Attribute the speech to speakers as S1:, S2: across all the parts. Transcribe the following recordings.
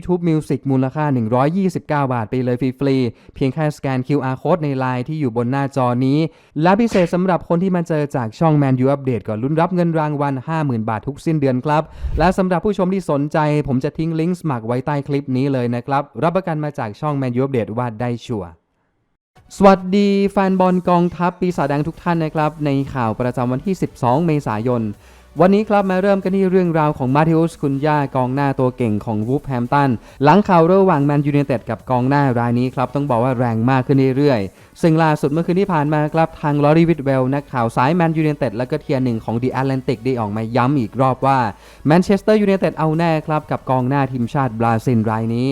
S1: YouTube Music มูลค่า 129 บาทไปเลยฟรีๆ เพียงแค่สแกน QR Code ในไลน์ที่อยู่บนหน้าจอนี้ และพิเศษสำหรับคนที่มาเจอจากช่อง Man U Update ก่อนลุ้นรับเงินรางวัล 50,000 บาททุกสิ้นเดือนครับ และสำหรับผู้ชมที่สนใจ ผมจะทิ้งลิงก์สมัครไว้ใต้คลิปนี้เลยนะครับ รับประกันมาจากช่อง Man U Update ว่าได้ชัวร์สวัสดีแฟนบอลกองทัพปีศาจแดงทุกท่านนะครับ ในข่าวประจำวันที่ 12 เมษายน วันนี้ครับมาเริ่มกันที่เรื่องราวของมาธิอุสคุนย่ากองหน้าตัวเก่งของวูฟแฮมตันหลังข่าวระหว่างแมนยู i นเต็ดกับกองหน้ารายนี้ครับต้องบอกว่าแรงมากขึ้นเรื่อยๆ ซึ่งล่าสุดเมื่อคืนที่ผ่านมาครับทางลอรีวิดเวลนักข่าวสายแมนยู i นเต็ดและก็เทียร์หนึ่งของ The Atlantic ได้ออกมาย้ำอีกรอบว่าแมนเชสเตอร์ยู i นเต็ดเอาแน่ครับกับกองหน้าทีมชาติบราซิลรายนี้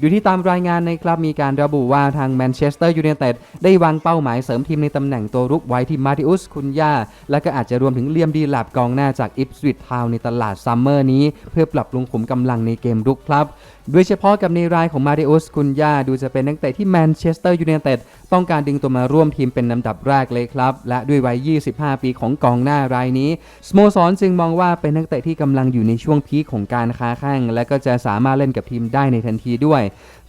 S1: อยู่ที่ตามรายงานนะครับมีการระบุว่าทางแมนเชสเตอร์ยู i นเต็ดได้วางเป้าหมายเสริมทีมในตำแหน่งตัวรุกไว้ที่มาติอุสคุนยาและก็อาจจะรวมถึงเลียมดีแลบกองหน้าจากอิปสวิตทาวในตลาดซัมเมอร์นี้ เพื่อปรับปรุงขุมกำลังในเกมรุกครับโดยเฉพาะกับในรายของมาริอุสคุนยาดูจะเป็นนักเตะที่แมนเชสเตอร์ยู i นเต็ดต้องการดึงตัวมาร่วมทีมเป็นลำดับแรกเลยครับ และด้วยวัย 25 ปีของกองหน้ารายนี้สโมสรจึงมองว่าเป็นนักเตะที่กำลังอยู่ในช่วงพีคของการค้าแข่งและก็จะสามารถเล่นกับทีมได้ในทันทีด้วย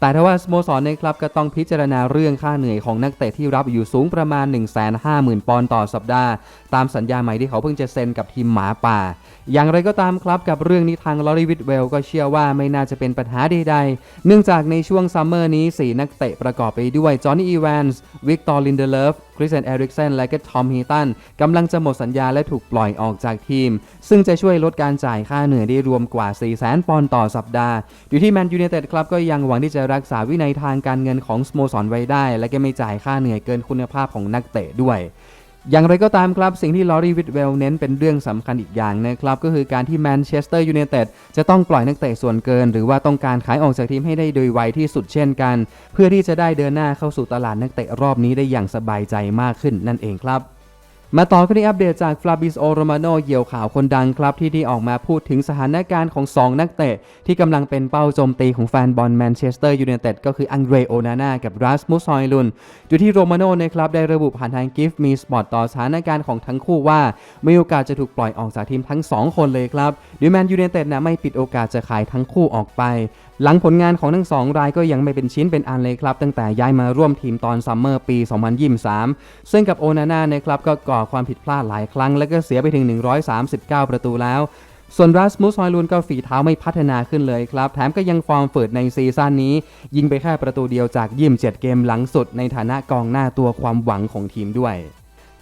S1: แต่ถ้าว่าสโมสรในครับก็ต้องพิจารณาเรื่องค่าเหนื่อยของนักเตะที่รับอยู่สูงประมาณ 150,000 ปอนด์ต่อสัปดาห์ ตามสัญญาใหม่ที่เขาเพิ่งจะเซ็นกับทีมหมาป่า อย่างไรก็ตามครับกับเรื่องนี้ทางลอรีวิทเวลก็เชื่อว่าไม่น่าจะเป็นปัญหาใดๆ เนื่องจากในช่วงซัมเมอร์นี้ 4 นักเตะประกอบไปด้วยจอห์นนี่อีแวนส์วิกตอร์ลินเดเลฟคริสเตนเอริกเซนและก็ทอมฮีตันกำลังจะหมดสัญญาและถูกปล่อยออกจากทีม ซึ่งจะช่วยลดการจ่ายค่าเหนื่อยได้รวมกว่า 4 0 0 0 0 0ปอนด์ต่อสัปดาห์ อยู่ที่แมนยูเนเต็ดครับก็ยังหวังที่จะรักษาวินัยทางการเงินของสโมสรไว้ได้ และก็ไม่จ่ายค่าเหนื่อยเกินคุณภาพของนักเตะด้วย อย่างไรก็ตามครับ สิ่งที่ลอรีวิทเวลเน้นเป็นเรื่องสำคัญอีกอย่างนะครับ ก็คือการที่แมนเชสเตอร์ยูไนเต็ดจะต้องปล่อยนักเตะส่วนเกิน หรือว่าต้องการขายออกจากทีมให้ได้โดยไวที่สุดเช่นกัน เพื่อที่จะได้เดินหน้าเข้าสู่ตลาดนักเตะรอบนี้ได้อย่างสบายใจมากขึ้นนั่นเองครับ มาต่อกันที่อัปเดตจากฟลาบิสโอโรมาโนเหยี่ยวข่าวคนดังครับ ที่ที่ออกมาพูดถึงสถานการณ์ของ 2 นักเตะ ที่กำลังเป็นเป้าโจมตีของแฟนบอลแมนเชสเตอร์ยูไนเต็ดก็คืออังเดรโอนาน่ากับรัสมุสฮอยลุนอยู่ที่โรมาโนนะครับได้ระบุผ่านทางกิฟต์มีสปอตต่อสถานการณ์ของทั้งคู่ว่ามีโอกาสจะถูกปล่อยออกจากทีมทั้ง 2 คนเลยครับโดยแมนยูไนเต็ดนะไม่ปิดโอกาสจะขายทั้งคู่ออกไป หลังผลงานของทั้งสองรายก็ยังไม่เป็นชิ้นเป็นอันเลยครับ ตั้งแต่ย้ายมาร่วมทีมตอนซัมเมอร์ปี 2023 ซึ่งกับโอนาน่านะครับก็ก่อความผิดพลาดหลายครั้ง และก็เสียไปถึง 139 ประตูแล้ว ส่วนรัสมุสฮอยลุนก็ฝีเท้าไม่พัฒนาขึ้นเลยครับ แถมก็ยังฟอร์มฝืดในซีซั่นนี้ ยิงไปแค่ประตูเดียวจากยิม7เกมหลังสุดในฐานะกองหน้าตัวความหวังของทีมด้วย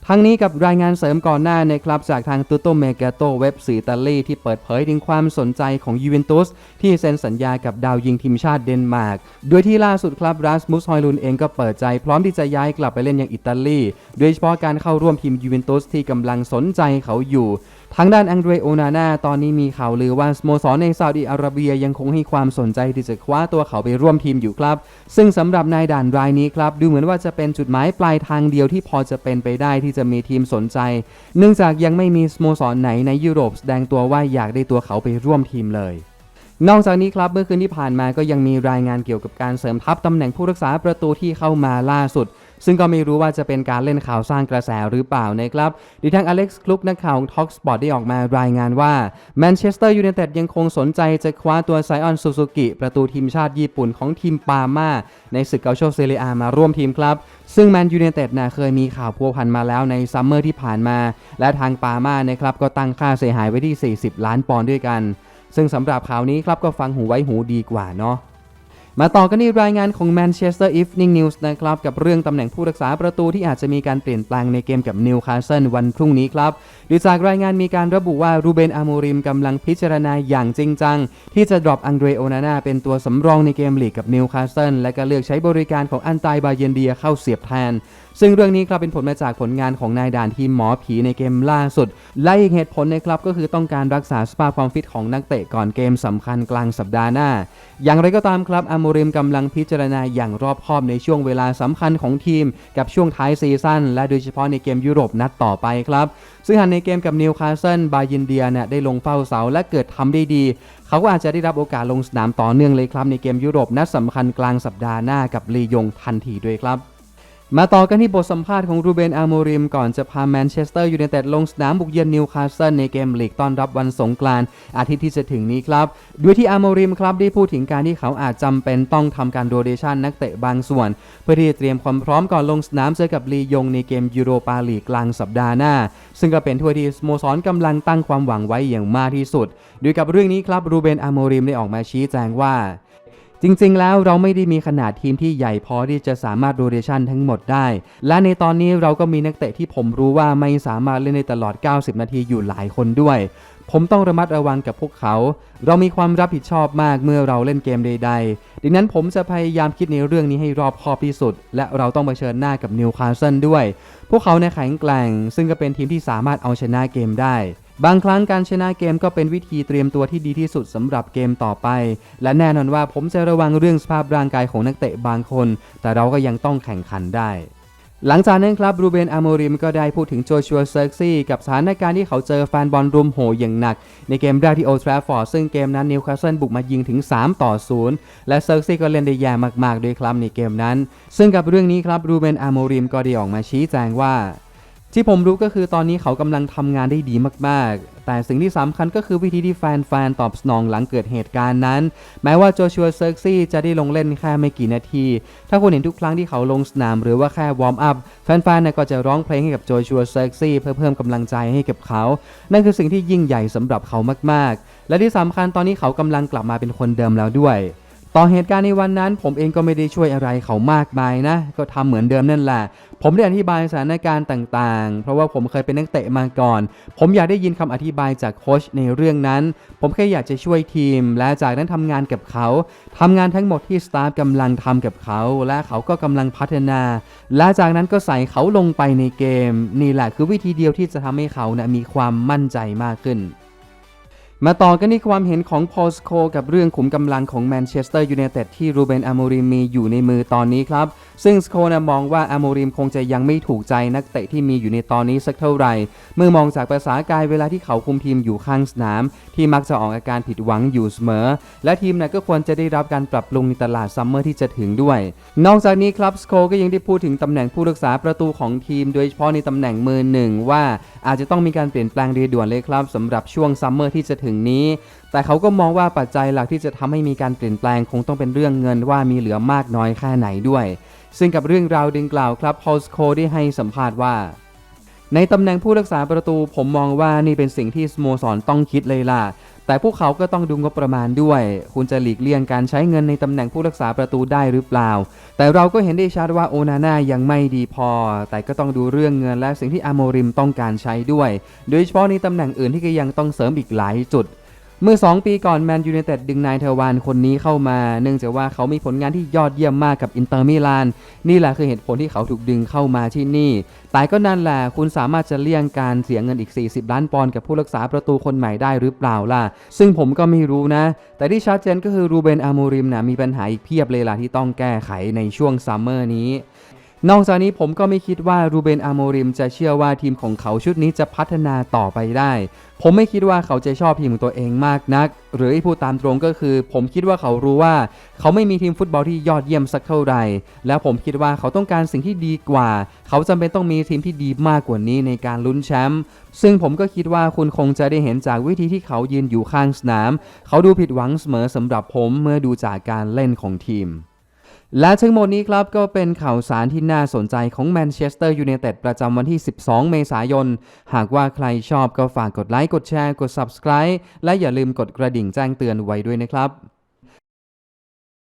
S1: ทั้งนี้กับรายงานเสริมก่อนหน้านะครับจากทางตูโตเมกาโตเว็บสีอิตาลีที่เปิดเผยถึงความสนใจของยูเวนตุสที่เซ็นสัญญากับดาวยิงทีมชาติเดนมาร์ก โดยที่ล่าสุดครับรัสมุสฮอยลุนเองก็เปิดใจพร้อมที่จะย้ายกลับไปเล่นยังอิตาลี โดยเฉพาะการเข้าร่วมทีมยูเวนตุสที่กำลังสนใจเขาอยู่ ทางด้านอังเดรโอนาน่าตอนนี้มีข่าวลือว่าสโมสรในซาอุดิอาระเบียยังคงให้ความสนใจที่จะคว้าตัวเขาไปร่วมทีมอยู่ครับ ซึ่งสำหรับนายด่านรายนี้ครับดูเหมือนว่าจะเป็นจุดหมายปลายทางเดียวที่พอจะเป็นไปได้ที่จะมีทีมสนใจ เนื่องจากยังไม่มีสโมสรไหนในยุโรปแสดงตัวว่าอยากได้ตัวเขาไปร่วมทีมเลยนอกจากนี้ครับเมื่อคืนที่ผ่านมาก็ยังมีรายงานเกี่ยวกับการเสริมทัพตำแหน่งผู้รักษาประตูที่เข้ามาล่าสุด ซึ่งก็ไม่รู้ว่าจะเป็นการเล่นข่าวสร้างกระแสหรือเปล่านะครับดิทางอเล็กซ์คลุกนักข่าวท็อกสปอร์ตได้ออกมารายงานว่าแมนเชสเตอร์ยูไนเต็ดยังคงสนใจจะคว้าตัวไซออนซูซูกิประตูทีมชาติญี่ปุ่นของทีมปาม่าในศึกเกาโชเซเรียอามาร่วมทีมครับ ซึ่งแมนยูไนเต็ดนะเคยมีข่าวพัวพันมาแล้วในซัมเมอร์ที่ผ่านมา และทางปาม่านะครับก็ตั้งค่าเสียหายไว้ที่ 40 ล้านปอนด์ด้วยกัน ซึ่งสำหรับข่าวนี้ครับก็ฟังหูไว้หูดีกว่าเนาะ มาต่อกันที่รายงานของ Manchester Evening News นะครับ กับเรื่องตำแหน่งผู้รักษาประตูที่อาจจะมีการเปลี่ยนแปลงในเกมกับนิวคาสเซิลวันพรุ่งนี้ครับโดยจากรายงานมีการระบุว่ารูเบนอามูริมกำลังพิจารณาอย่างจริงจัง ที่จะดรอปอังเดรโอนาน่าเป็นตัวสำรองในเกมลีกกับนิวคาสเซิลและก็เลือกใช้บริการของอันตายบาเยนเดียเข้าเสียบแทนซึ่งเรื่องนี้ครับเป็นผลมาจากผลงานของนายด่านทีมหมอผีในเกมล่าสุด และอีกเหตุผลนะครับก็คือต้องการรักษาสภาพความฟิตของนักเตะก่อนเกมสำคัญกลางสัปดาห์หน้า อย่างไรก็ตามครับอาโมริมกำลังพิจารณาอย่างรอบคอบในช่วงเวลาสำคัญของทีม กับช่วงท้ายซีซั่นและโดยเฉพาะในเกมยุโรปนัดต่อไปครับ ซึ่งหากในเกมกับนิวคาสเซิลบายินเดียเนี่ยได้ลงเฝ้าเสาและเกิดทำได้ดีเขาก็อาจจะได้รับโอกาสลงสนามต่อเนื่องเลยครับในเกมยุโรปนัดสำคัญกลางสัปดาห์หน้ากับลียงทันทีด้วยครับ มาต่อกันที่บทสัมภาษณ์ของรูเบนอาโมริม ก่อนจะพาแมนเชสเตอร์ยูไนเต็ดลงสนามบุกเยือนนิวคาสเซิลในเกมลีกต้อนรับวันสงกรานต์อาทิตย์ที่จะถึงนี้ครับ ด้วยที่อาโมริมครับได้พูดถึงการที่เขาอาจจำเป็นต้องทำการโรเดชันนักเตะบางส่วน เพื่อที่จะเตรียมความพร้อมก่อนลงสนามเจอกับลียงในเกมยูโรปาลีกกลางสัปดาห์หน้า ซึ่งก็เป็นถ้วยที่สโมสรกำลังตั้งความหวังไว้อย่างมากที่สุดโดยกับเรื่องนี้ครับรูเบนอาโมริมได้ออกมาชี้แจงว่า จริงๆ แล้วเราไม่ได้มีขนาดทีมที่ใหญ่พอที่จะสามารถโรเดชันทั้งหมดได้ และในตอนนี้เราก็มีนักเตะที่ผมรู้ว่าไม่สามารถเล่นในตลอด 90 นาทีอยู่หลายคนด้วย ผมต้องระมัดระวังกับพวกเขา เรามีความรับผิดชอบมากเมื่อเราเล่นเกมใดๆ ดังนั้นผมจะพยายามคิดในเรื่องนี้ให้รอบคอบที่สุด และเราต้องเผชิญหน้ากับนิวคาสเซิลด้วย พวกเขาในแข็งแกร่ง ซึ่งก็เป็นทีมที่สามารถเอาชนะเกมได้ บางครั้งการชนะเกมก็เป็นวิธีเตรียมตัวที่ดีที่สุดสำหรับเกมต่อไป และแน่นอนว่าผมจะระวังเรื่องสภาพร่างกายของนักเตะบางคน แต่เราก็ยังต้องแข่งขันได้ หลังจากนั้นครับรูเบนอาโมริมก็ได้พูดถึงโจชัวเซิร์กซี่กับสถานการณ์ที่เขาเจอแฟนบอลรุมโหอย่างหนัก ในเกมแรกที่โอทราฟอร์ดซึ่งเกมนั้นนิวคาสเซิลบุกมายิงถึง 3 ต่อ 0 และเซิร์กซี่ก็เล่นได้แย่มากๆด้วยครับในเกมนั้น ซึ่งกับเรื่องนี้ครับรูเบนอาโมริมก็ได้ออกมาชี้แจงว่า ที่ผมรู้ก็คือตอนนี้เขากำลังทำงานได้ดีมากๆ แต่สิ่งที่สำคัญก็คือวิธีที่แฟนๆ ตอบสนองหลังเกิดเหตุการณ์นั้น แม้ว่าโจชัวเซิร์ซี่จะได้ลงเล่นแค่ไม่กี่นาที ถ้าคุณเห็นทุกครั้งที่เขาลงสนามหรือว่าแค่วอร์มอัพ แฟนๆเนี่ยก็จะร้องเพลงให้กับโจชัวเซิร์ซี่เพื่อเพิ่มกำลังใจให้กับเขา นั่นคือสิ่งที่ยิ่งใหญ่สำหรับเขามากๆ และที่สำคัญตอนนี้เขากำลังกลับมาเป็นคนเดิมแล้วด้วย ต่อเหตุการณ์ในวันนั้น ผมเองก็ไม่ได้ช่วยอะไรเขามากมายนะ ก็ทำเหมือนเดิมนั่นแหละ ผมได้อธิบายสถานการณ์ต่างๆ เพราะว่าผมเคยเป็นนักเตะมาก่อน ผมอยากได้ยินคำอธิบายจากโค้ชในเรื่องนั้น ผมแค่อยากจะช่วยทีม และจากนั้นทำงานกับเขาทำงานทั้งหมดที่สตาฟกำลังทำกับเขา และเขาก็กำลังพัฒนา และจากนั้นก็ใส่เขาลงไปในเกม นี่แหละคือวิธีเดียวที่จะทำให้เขานะมีความมั่นใจมากขึ้น มาต่อกันที่ความเห็นของพอลสโคกับเรื่องขุมกำลังของแมนเชสเตอร์ยูไนเต็ดที่รูเบนอาโมริมมีอยู่ในมือตอนนี้ครับ ซึ่งสโคนะมองว่าอาโมริมคงจะยังไม่ถูกใจนักเตะที่มีอยู่ในตอนนี้สักเท่าไหร่ เมื่อมองจากภาษากายเวลาที่เขาคุมทีมอยู่ข้างสนาม ที่มักจะออกอาการผิดหวังอยู่เสมอ และทีมนั้นก็ควรจะได้รับการปรับปรุงในตลาดซัมเมอร์ที่จะถึงด้วย นอกจากนี้ครับสโคก็ยังได้พูดถึงตำแหน่งผู้รักษาประตูของทีม โดยเฉพาะในตำแหน่งมือหนึ่งว่าอาจจะต้องมีการเปลี่ยนแปลงโดยด่วนเลยครับสำหรับช่วงซัมเมอร์ที่จะถึงนี้ แต่เขาก็มองว่าปัจจัยหลักที่จะทำให้มีการเปลี่ยนแปลงคงต้องเป็นเรื่องเงินว่ามีเหลือมากน้อยแค่ไหนด้วย ซึ่งกับเรื่องราวดังกล่าวครับพอลสโคได้ให้สัมภาษณ์ว่า ในตำแหน่งผู้รักษาประตูผมมองว่านี่เป็นสิ่งที่สโมสรต้องคิดเลยล่ะ แต่พวกเขาก็ต้องดูงบประมาณด้วย คุณจะหลีกเลี่ยงการใช้เงินในตำแหน่งผู้รักษาประตูได้หรือเปล่า แต่เราก็เห็นได้ชัดว่าโอนาน่ายังไม่ดีพอ แต่ก็ต้องดูเรื่องเงินและสิ่งที่อาโมริมต้องการใช้ด้วย โดยเฉพาะในตำแหน่งอื่นที่ก็ยังต้องเสริมอีกหลายจุดเมื่อ 2 ปีก่อนแมนยูไนเต็ดดึงนายเทวานคนนี้เข้ามา เนื่องจากว่าเขามีผลงานที่ยอดเยี่ยมมากกับอินเตอร์มิลาน นี่แหละคือเหตุผลที่เขาถูกดึงเข้ามาที่นี่ แต่ก็นั่นแหละคุณสามารถจะเลี่ยงการเสียเงินอีก 40 ล้านปอนด์กับผู้รักษาประตูคนใหม่ได้หรือเปล่าล่ะ ซึ่งผมก็ไม่รู้นะ แต่ที่ชัดเจนก็คือรูเบนอามูริมนะมีปัญหาอีกเพียบเลยล่ะที่ต้องแก้ไขในช่วงซัมเมอร์นี้ นอกจากนี้ผมก็ไม่คิดว่ารูเบนอาโมริมจะเชื่อว่าทีมของเขาชุดนี้จะพัฒนาต่อไปได้ ผมไม่คิดว่าเขาจะชอบทีมของตัวเองมากนัก หรือพูดตามตรงก็คือ ผมคิดว่าเขารู้ว่า เขาไม่มีทีมฟุตบอลที่ยอดเยี่ยมสักเท่าไหร่แล้วผมคิดว่าเขาต้องการสิ่งที่ดีกว่า เขาจำเป็นต้องมีทีมที่ดีมากกว่านี้ในการลุ้นแชมป์ซึ่งผมก็คิดว่าคุณคงจะได้เห็นจากวิธีที่เขายืนอยู่ข้างสนาม เขาดูผิดหวังเสมอสำหรับผมเมื่อดูจากการเล่นของทีม และทั้งหมดนี้ครับก็เป็นข่าวสารที่น่าสนใจของแมนเชสเตอร์ยูไนเต็ดประจำวันที่ 12 เมษายน หากว่าใครชอบก็ฝากกดไลค์ กดแชร์ กด Subscribe และอย่าลืมกดกระดิ่งแจ้งเตือนไว้ด้วยนะครับ